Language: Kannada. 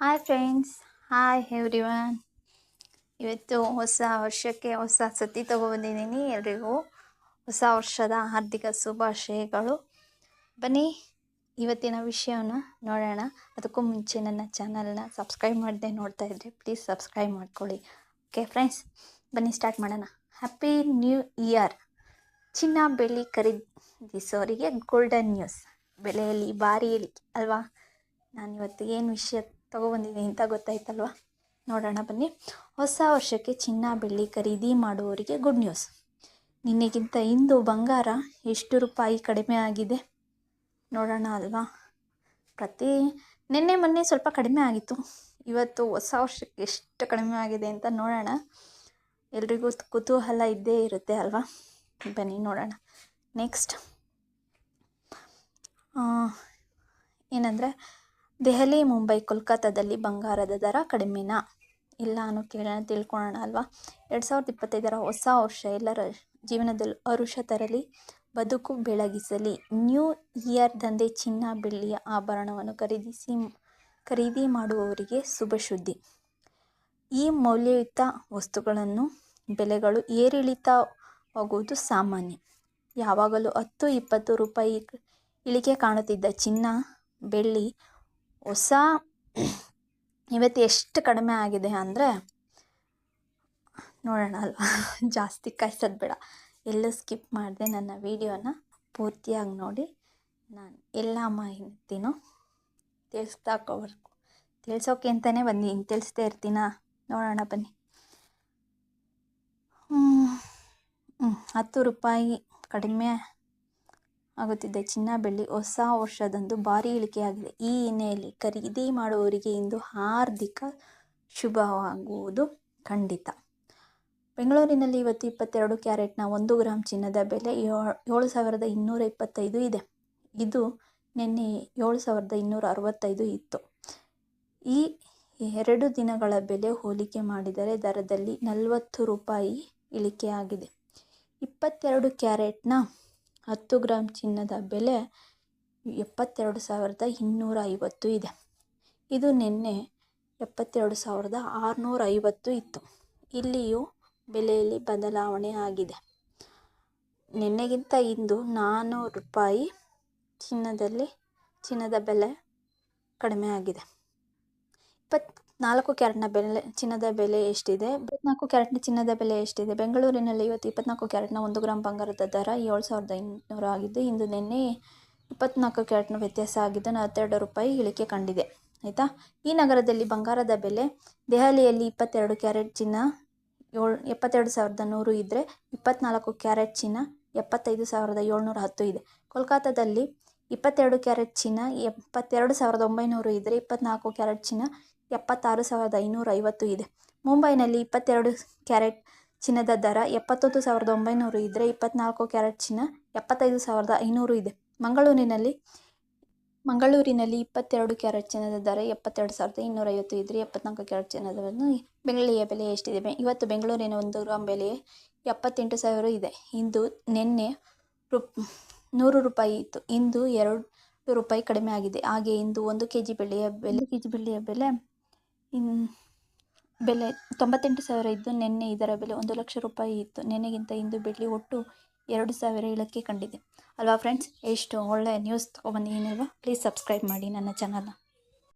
ಹಾಯ್ ಫ್ರೆಂಡ್ಸ್ ಹಾಯ್ ಎವ್ರಿವನ್ ಇವತ್ತು ಹೊಸ ವರ್ಷಕ್ಕೆ ಹೊಸ ಸತಿ ತೊಗೊಬಂದಿದ್ದೀನಿ ಎಲ್ರಿಗೂ. ಹೊಸ ವರ್ಷದ ಹಾರ್ದಿಕ ಶುಭಾಶಯಗಳು. ಬನ್ನಿ, ಇವತ್ತಿನ ವಿಷಯವನ್ನು ನೋಡೋಣ. ಅದಕ್ಕೂ ಮುಂಚೆ ನನ್ನ ಚಾನಲ್ನ ಸಬ್ಸ್ಕ್ರೈಬ್ ಮಾಡದೆ ನೋಡ್ತಾ ಇದ್ದರೆ ಪ್ಲೀಸ್ ಸಬ್ಸ್ಕ್ರೈಬ್ ಮಾಡ್ಕೊಳ್ಳಿ. ಓಕೆ ಫ್ರೆಂಡ್ಸ್ ಬನ್ನಿ ಸ್ಟಾರ್ಟ್ ಮಾಡೋಣ. ಹ್ಯಾಪಿ ನ್ಯೂ ಇಯರ್ ಚಿನ್ನ ಬೆಳ್ಳಿ ಖರೀದಿಸೋರಿಗೆ ಗೋಲ್ಡನ್ ನ್ಯೂಸ್ ಬೆಲೆಯಲ್ಲಿ ಭಾರಿ ಇಳಿಕೆ ಅಲ್ವಾ? ನಾನಿವತ್ತು ಏನು ವಿಷಯ ತೊಗೊಬಂದಿದ್ದೀನಿ ಅಂತ ಗೊತ್ತಾಯ್ತಲ್ವಾ? ನೋಡೋಣ ಬನ್ನಿ. ಹೊಸ ವರ್ಷಕ್ಕೆ ಚಿನ್ನ, ಬೆಳ್ಳಿ ಖರೀದಿ ಮಾಡುವವರಿಗೆ ಗುಡ್ ನ್ಯೂಸ್ ನಿನ್ನೆಗಿಂತ ಇಂದು ಬಂಗಾರ ಎಷ್ಟು ರೂಪಾಯಿ ಕಡಿಮೆ ಆಗಿದೆ? ನೋಡೋಣ ಅಲ್ವಾ? ಪ್ರತಿ, ನಿನ್ನೆ, ಮೊನ್ನೆ ಸ್ವಲ್ಪ ಕಡಿಮೆ ಆಗಿತ್ತು. ಇವತ್ತು ಹೊಸ ವರ್ಷಕ್ಕೆ ಎಷ್ಟು ಕಡಿಮೆ ಆಗಿದೆ ಅಂತ ನೋಡೋಣ. ಎಲ್ರಿಗೂ ಕುತೂಹಲ ಇದ್ದೇ ಇರುತ್ತೆ ಅಲ್ವಾ? ಬನ್ನಿ, ನೋಡೋಣ. ನೆಕ್ಸ್ಟ್ ಏನಂದರೆ ದೆಹಲಿ, ಮುಂಬೈ, ಕೋಲ್ಕತ್ತಾದಲ್ಲಿ ಬಂಗಾರದ ದರ ಕಡಿಮೆನಾ? ಇಲ್ಲ ಅನ್ನೋ ಕೇಳೋಣ, ತಿಳ್ಕೊಳ್ಳೋಣ ಅಲ್ವಾ? ಎರಡು ಸಾವಿರದ ಇಪ್ಪತ್ತೈದರ ಹೊಸ ವರ್ಷ ಎಲ್ಲರ ಜೀವನದಲ್ಲಿ ಅರುಷ ತರಲಿ, ಬದುಕು ಬೆಳಗಿಸಲಿ. ನ್ಯೂ ಇಯರ್ ದಂಧೆ ಚಿನ್ನ ಬೆಳ್ಳಿಯ ಆಭರಣವನ್ನು ಖರೀದಿಸಿ, ಖರೀದಿ ಮಾಡುವವರಿಗೆ ಶುಭ ಶುದ್ಧಿ ಈ ಮೌಲ್ಯಯುತ ವಸ್ತುಗಳನ್ನು ಬೆಲೆಗಳು ಏರಿಳಿತವಾಗುವುದು ಸಾಮಾನ್ಯ. ಯಾವಾಗಲೂ ಹತ್ತು, ಇಪ್ಪತ್ತು ರೂಪಾಯಿ ಇಳಿಕೆ ಕಾಣುತ್ತಿದ್ದ ಚಿನ್ನ, ಬೆಳ್ಳಿ ಹೊಸ ಇವತ್ತು ಎಷ್ಟು ಕಡಿಮೆ ಆಗಿದೆ ಅಂದರೆ, ನೋಡೋಣ ಅಲ್ವಾ? ಜಾಸ್ತಿ ಕಾಯಿಸೋದು ಬೇಡ. ಎಲ್ಲೂ ಸ್ಕಿಪ್ ಮಾಡಿದೆ ನನ್ನ ವೀಡಿಯೋನ ಪೂರ್ತಿಯಾಗಿ ನೋಡಿ. ನಾನು ಎಲ್ಲ ಮಾಹಿತಿನೂ ತಿಳಿಸ್ದಾಕೋವರೆಗೂ ತಿಳಿಸೋಕೆ ಅಂತಲೇ ಬನ್ನಿ. ತಿಳಿಸ್ತಾ ಇರ್ತೀನ? ನೋಡೋಣ ಬನ್ನಿ. ಹತ್ತು ರೂಪಾಯಿ ಕಡಿಮೆ ಆಗುತ್ತಿದ್ದ ಚಿನ್ನ ಬೆಳ್ಳಿ ಹೊಸ ವರ್ಷದಂದು ಭಾರಿ ಇಳಿಕೆಯಾಗಿದೆ. ಈ ಹಿನ್ನೆಲೆಯಲ್ಲಿ ಖರೀದಿ ಮಾಡುವವರಿಗೆ ಇಂದು ಹಾರ್ದಿಕ ಶುಭವಾಗುವುದು ಖಂಡಿತ. ಬೆಂಗಳೂರಿನಲ್ಲಿ ಇವತ್ತು ಇಪ್ಪತ್ತೆರಡು ಕ್ಯಾರೆಟ್ನ ಒಂದು ಗ್ರಾಮ್ ಚಿನ್ನದ ಬೆಲೆ ಏಳು ಸಾವಿರದ ಇನ್ನೂರ ಇಪ್ಪತ್ತೈದು ಇದೆ. ಇದು ನಿನ್ನೆ ಏಳು ಸಾವಿರದ ಇನ್ನೂರ ಅರವತ್ತೈದು ಇತ್ತು. ಈ ಎರಡು ದಿನಗಳ ಬೆಲೆ ಹೋಲಿಕೆ ಮಾಡಿದರೆ ದರದಲ್ಲಿ ನಲವತ್ತು ರೂಪಾಯಿ ಇಳಿಕೆಯಾಗಿದೆ. ಇಪ್ಪತ್ತೆರಡು ಕ್ಯಾರೆಟ್ನ ಹತ್ತು ಗ್ರಾಮ್ ಚಿನ್ನದ ಬೆಲೆ ಎಪ್ಪತ್ತೆರಡು ಸಾವಿರದ ಇನ್ನೂರ ಐವತ್ತು ಇದೆ. ಇದು ನಿನ್ನೆ ಎಪ್ಪತ್ತೆರಡು ಸಾವಿರದ ಆರುನೂರ ಐವತ್ತು ಇತ್ತು. ಇಲ್ಲಿಯೂ ಬೆಲೆಯಲ್ಲಿ ಬದಲಾವಣೆ ಆಗಿದೆ. ನಿನ್ನೆಗಿಂತ ಇಂದು ನಾನ್ನೂರು ರೂಪಾಯಿ ಚಿನ್ನದಲ್ಲಿ ಚಿನ್ನದ ಬೆಲೆ ಕಡಿಮೆ ಆಗಿದೆ. ಇಪ್ಪತ್ನಾಲ್ಕು ಕ್ಯಾರೆಟ್ನ ಬೆಲೆ, ಚಿನ್ನದ ಬೆಲೆ ಎಷ್ಟಿದೆ? ಇಪ್ಪತ್ನಾಲ್ಕು ಕ್ಯಾರೆಟ್ನ ಚಿನ್ನದ ಬೆಲೆ ಎಷ್ಟಿದೆ? ಬೆಂಗಳೂರಿನಲ್ಲಿ ಇವತ್ತು ಇಪ್ಪತ್ನಾಲ್ಕು ಕ್ಯಾರೆಟ್ನ ಒಂದು ಗ್ರಾಮ್ ಬಂಗಾರದ ದರ ಏಳು ಸಾವಿರದ ಐನೂರ ಆಗಿದ್ದು, ಇಂದು ನಿನ್ನೆ ಇಪ್ಪತ್ನಾಲ್ಕು ಕ್ಯಾರೆಟ್ನ ವ್ಯತ್ಯಾಸ ಆಗಿದ್ದು ನಲವತ್ತೆರಡು ರೂಪಾಯಿ ಇಳಿಕೆ ಕಂಡಿದೆ. ಆಯಿತಾ? ಈ ನಗರದಲ್ಲಿ ಬಂಗಾರದ ಬೆಲೆ ದೆಹಲಿಯಲ್ಲಿ ಇಪ್ಪತ್ತೆರಡು ಕ್ಯಾರೆಟ್ ಚಿನ್ನ ಏಳು, ಎಪ್ಪತ್ತೆರಡು ಸಾವಿರದ ನೂರು ಇದ್ದರೆ ಇಪ್ಪತ್ನಾಲ್ಕು ಕ್ಯಾರೆಟ್ ಚಿನ್ನ ಎಪ್ಪತ್ತೈದು ಸಾವಿರದ ಏಳ್ನೂರ ಹತ್ತು ಇದೆ. ಕೋಲ್ಕತ್ತಾದಲ್ಲಿ ಇಪ್ಪತ್ತೆರಡು ಕ್ಯಾರೆಟ್ ಚಿನ್ನ ಎಪ್ಪತ್ತೆರಡು ಸಾವಿರದ ಒಂಬೈನೂರು ಇದ್ದರೆ ಇಪ್ಪತ್ನಾಲ್ಕು ಕ್ಯಾರೆಟ್ ಚಿನ್ನ ಎಪ್ಪತ್ತಾರು ಸಾವಿರದ ಐನೂರ ಐವತ್ತು ಇದೆ. ಮುಂಬೈನಲ್ಲಿ ಇಪ್ಪತ್ತೆರಡು ಕ್ಯಾರೆಟ್ ಚಿನ್ನದ ದರ, ಎಪ್ಪತ್ತೊಂದು ಸಾವಿರದ ಒಂಬೈನೂರು ಇದ್ದರೆ ಇಪ್ಪತ್ನಾಲ್ಕು ಕ್ಯಾರೆಟ್ ಚಿನ್ನ ಎಪ್ಪತ್ತೈದು ಸಾವಿರದ ಐನೂರು ಇದೆ. ಮಂಗಳೂರಿನಲ್ಲಿ ಮಂಗಳೂರಿನಲ್ಲಿ ಇಪ್ಪತ್ತೆರಡು ಕ್ಯಾರೆಟ್ ಚಿನ್ನದ ದರ, ಎಪ್ಪತ್ತೆರಡು ಸಾವಿರದ ಇನ್ನೂರ ಐವತ್ತು ಇದ್ದರೆ ಎಪ್ಪತ್ನಾಲ್ಕು ಕ್ಯಾರೆಟ್ ಚಿನ್ನದ ಬೆಳ್ಳಿಯ ಬೆಲೆ ಎಷ್ಟಿದೆ? ಇವತ್ತು ಬೆಂಗಳೂರಿನ ಒಂದು ಗ್ರಾಮ್ ಬೆಲೆ ಎಪ್ಪತ್ತೆಂಟು ಸಾವಿರ ಇದೆ. ಇಂದು ನಿನ್ನೆ ರು ನೂರು ರೂಪಾಯಿ ಇತ್ತು. ಇಂದು ಎರಡು ರೂಪಾಯಿ ಕಡಿಮೆ ಆಗಿದೆ. ಹಾಗೆ ಇಂದು ಒಂದು ಕೆ ಜಿ ಬೆಳ್ಳಿಯ ಬೆಲೆ ಕೆ ಜಿ ಬೆಳ್ಳಿಯ ಬೆಲೆ, ಇನ್, ಬೆಲೆ ತೊಂಬತ್ತೆಂಟು ಸಾವಿರ ಇದ್ದು, ನಿನ್ನೆ ಇದರ ಬೆಲೆ ಒಂದು ಲಕ್ಷ ರೂಪಾಯಿ ಇತ್ತು. ನೆನೆಗಿಂತ ಇಂದು ಬೆಳ್ಳಿ ಒಟ್ಟು ಎರಡು ಸಾವಿರ ಇಳಕ್ಕೆ ಕಂಡಿದೆ. ಅಲ್ವಾ ಫ್ರೆಂಡ್ಸ್ ಎಷ್ಟು ಒಳ್ಳೆಯ ನ್ಯೂಸ್ ತೊಗೊಬಂದಿದ್ದೀನಲ್ವಾ ಪ್ಲೀಸ್ ಸಬ್ಸ್ಕ್ರೈಬ್ ಮಾಡಿ ನನ್ನ ಚಾನಲ್ನ